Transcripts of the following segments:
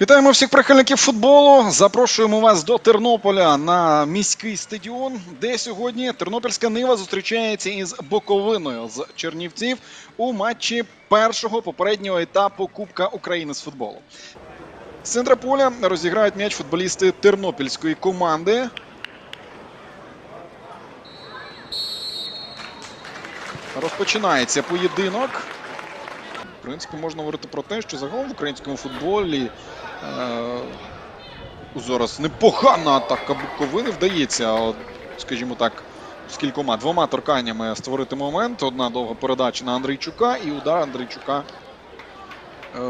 Вітаємо всіх прихильників футболу. Запрошуємо вас до Тернополя на міський стадіон, де сьогодні Тернопільська Нива зустрічається із Боковиною з Чернівців у матчі першого попереднього етапу Кубка України з футболу. З центра поля розіграють м'яч футболісти тернопільської команди. Розпочинається поєдинок. В принципі, можна говорити про те, що загалом в українському футболі зараз непогана атака Буковини вдається, скажімо так, з кількома двома торканнями створити момент. Одна довга передача на Андрійчука і удар Андрійчука. Е,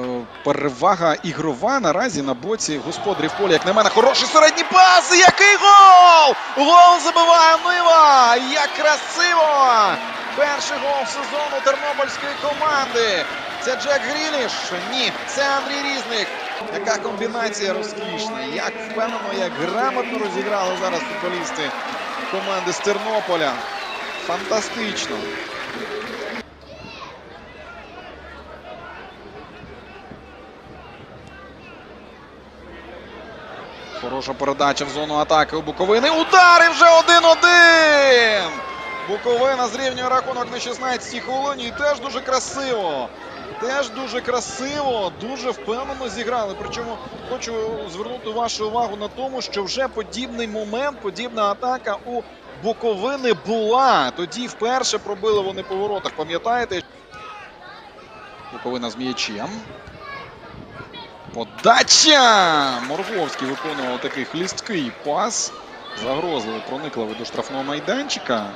перевага ігрова наразі на боці господарів поля. Як на мене, хороший середній пас! Який гол! Гол забиває Нива! Як красиво! Перший гол сезону тернопільської команди. Це Джек Гріліш? Ні, це Андрій Різник. Яка комбінація розкішна, як впевнено, як грамотно розіграли зараз футболісти команди з Тернополя. Фантастично. Хороша передача в зону атаки у Буковини. Удари вже 1-1! Буковина зрівнює рахунок на 16-й хвилині. І теж дуже красиво. Теж дуже красиво, дуже впевнено зіграли. Причому хочу звернути вашу увагу на тому, що вже подібний момент, подібна атака у Буковини була. Тоді вперше пробили вони по воротах. Пам'ятаєте? Буковина з м'ячем. Подача! Морговський виконував такий хлісткий пас. Загрозливо проникли до штрафного майданчика.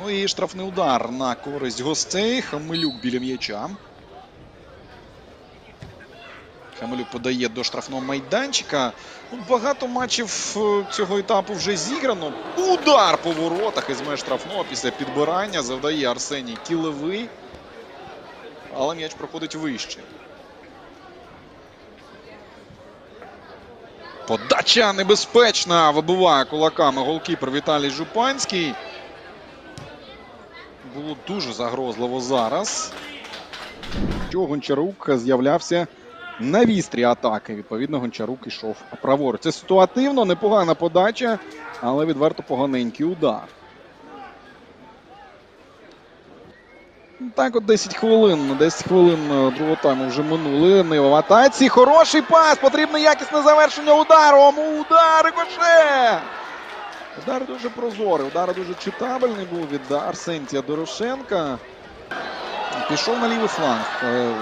Ну і штрафний удар на користь гостей. Хамилюк біля м'яча. Хамилюк подає до штрафного майданчика. Ну, багато матчів е, цього етапу вже зіграно. Удар по воротах із меж штрафного після підбирання завдає Арсеній Кілевий. Але м'яч проходить вище. Подача небезпечна. Вибиває кулаками голкіпер Віталій Жупанський. Було дуже загрозливо зараз. Що Гончарук з'являвся на вістрі атаки. Відповідно, Гончарук ішов праворуч. Це ситуативно, непогана подача, але відверто поганенький удар. Так, от 10 хвилин. 10 хвилин е, другого тайму вже минули. Нива в атаці. Хороший пас. Потрібне якісне завершення ударом. Удар рикоше. Удар дуже прозорий. Удар дуже читабельний був від Арсентія Дорошенка. Пішов на лівий фланг. Е,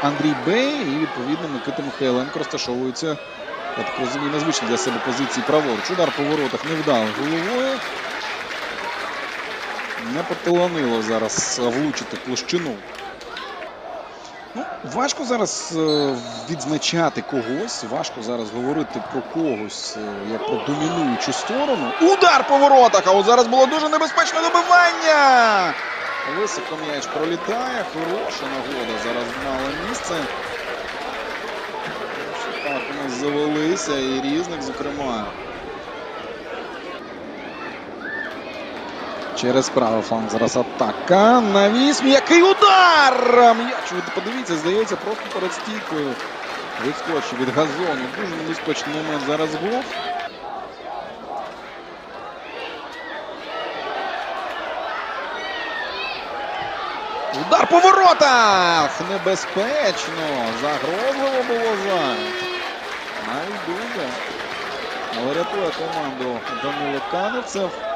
Андрій Бей і відповідно Микита Михайленко розташовується. Я так розумію, незвичні для себе позиції праворуч. Удар по воротах не вдав головою. Не поталанило зараз влучити площину. Ну, важко зараз е, відзначати когось, важко зараз говорити про когось е, як про домінуючу сторону. Удар по воротах! А от зараз було дуже небезпечне добивання. Високо м'яч пролітає. Хороша нагода зараз мала місце. Так у нас завелися і різник, зокрема. Через правий фланг зараз атака. Навіс. М'який удар! М'яч, подивіться, здається, просто перед стійкою. Відскочив від газону. Дуже небезпечний момент зараз був. Удар по воротах! Небезпечно! Загрозливо було за. Навіть дуже. Але рятує команду Данило Каневцев.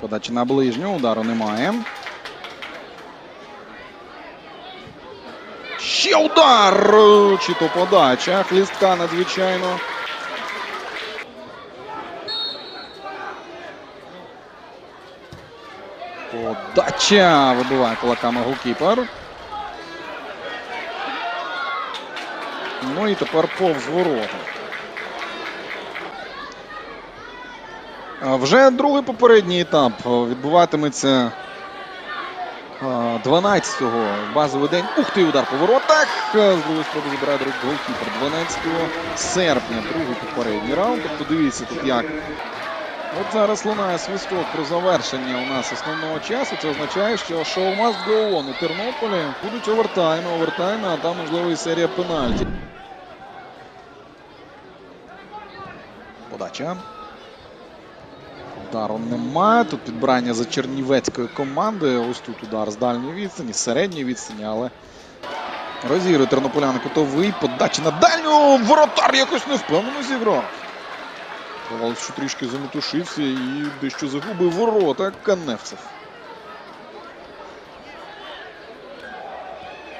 Подача на ближню, удару немає. Ще удар! Чи то подача. Хлістка надзвичайно. Подача! Вибиває кулаками голкіпер. Ну і тепер повз ворота. Вже другий попередній етап відбуватиметься 12-го базовий день. Ух ти, удар по воротах. З другої спроби забирає другий голкіпер. 12 серпня, другий попередній раунд. Тобто дивіться тут як От зараз лунає свисток про завершення у нас основного часу. Це означає, що show must go on. У Тернополі будуть овертайми, овертайми, а там можливо і серія пенальті. Подача. Удару немає. Тут підбирання за чернівецької команди. Ось тут удар з дальньої відстані, з середньої відстані, але розігрує тернополяни кутовий. Подача на дальню. Воротар якось невпевнено зіграв. Здавалося, що трішки заметушився і дещо загубив ворота Каневцев.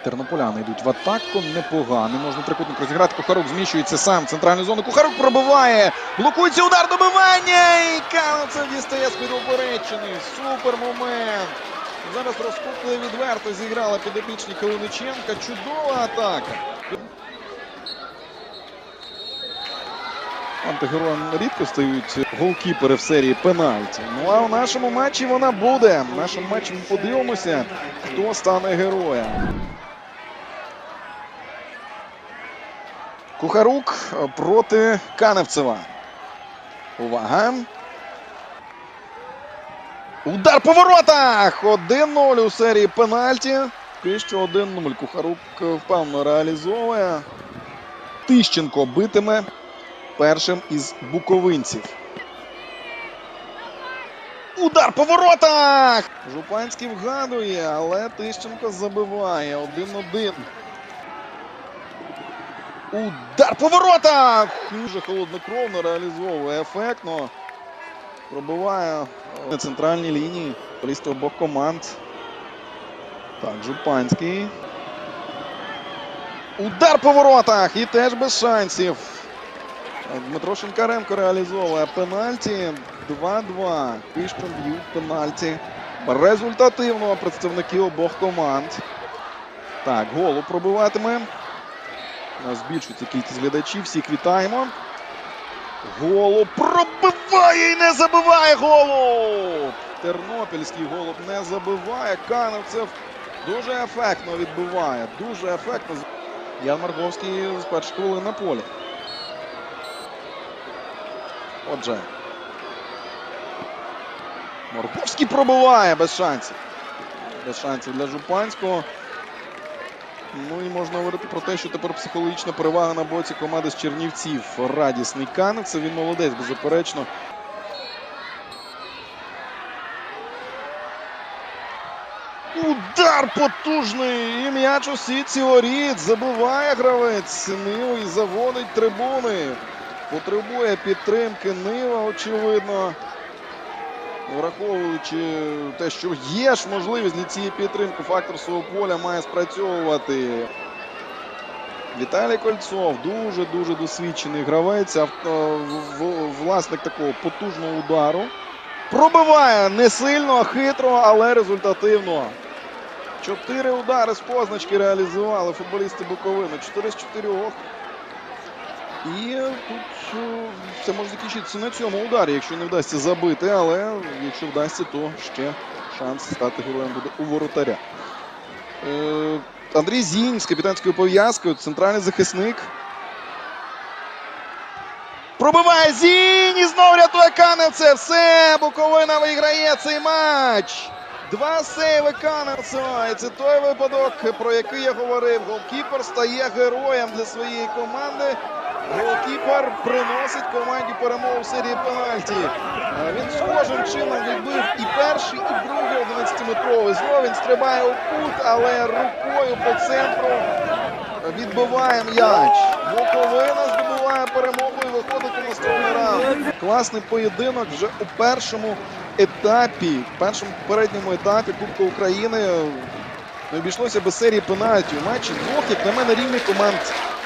Тернополяни йдуть в атаку. Непогано. Можна трикутник розіграти. Кухарук зміщується сам в центральну зону. Кухарук пробиває. Блокується удар добивання. І Каневцев дістає з-під оперечини. Супер момент. Зараз розкупили відверто зіграла підопічні Калиниченка. Чудова атака. Антигероям рідко стають голкіпери в серії пенальті. Ну а в нашому матчі вона буде. В нашому матчі ми подивимося, хто стане героєм. Кухарук проти Каневцева. Увага. Удар по воротах! 1-0 у серії пенальті. Поки що 1-0. Кухарук впевнено реалізовує. Тищенко битиме першим із буковинців. Удар по воротах! Жупанський вгадує, але Тищенко забиває. 1-1. Удар по воротах! Дуже холоднокровно реалізовує ефектно. Пробиває на центральній лінії. Футболісти обох команд. Так, Жупанський. Удар по воротах! І теж без шансів. Дмитро Шинкаренко реалізовує пенальті. 2-2. Пішком б'ють пенальті. Результативно представники обох команд. Так, голу пробиватиме. Нас збільшується кількість глядачів. Всіх вітаємо. Голуб пробиває і не забиває голуб! Тернопільський голуб не забиває. Каневцев дуже ефектно відбиває. Дуже ефектно. Ян Марковський з перших хвилин на полі. Отже. Марковський пробиває без шансів. Без шансів для Жупанського. Ну і можна говорити про те, що тепер психологічна перевага на боці команди з Чернівців. Радісний Каневцев. Він молодець, беззаперечно. Удар потужний! І м'яч у сітці воріт. Забиває гравець Ниву і заводить трибуни. Потребує підтримки Нива, очевидно. Враховуючи те, що є ж можливість для цієї підтримки, фактор свого поля має спрацьовувати. Віталій Кольцов дуже-дуже досвідчений гравець, авто, власник такого потужного удару. Пробиває не сильно, хитро, але результативно. Чотири удари з позначки реалізували футболісти Буковини. Чотири з чотирьох. І тут е, це може закінчитися на цьому ударі, якщо не вдасться забити, але якщо вдасться, то ще шанс стати героєм буде у воротаря. Е, Андрій Зінь з капітанською пов'язкою, центральний захисник. Пробиває Зінь і знов рятує Каневце. Все, Буковина виграє цей матч. Два сейви Каневцева. І це той випадок, про який я говорив. Голкіпер стає героєм для своєї команди. Голкіпер приносить команді перемогу в серії пенальті. Е, Він схожим чином відбив і перший, і другий 11-метровий. Знову він стрибає у кут, але рукою по центру відбиває м'яч. Буковина здобуває перемогу і виходить у наступний раунд. Класний поєдинок вже у першому етапі, першому попередньому етапі Кубка України. Не обійшлося без серії пенальтів. Матчі двох, як на мене, рівних команд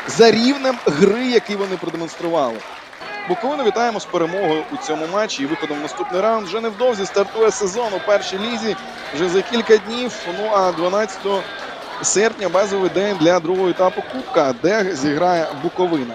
за рівнем гри, який вони продемонстрували. Буковину вітаємо з перемогою у цьому матчі і виходом в наступний раунд. Вже невдовзі стартує сезон у першій лізі. Вже за кілька днів. Ну а 12 серпня базовий день для другого етапу Кубка, де зіграє Буковина.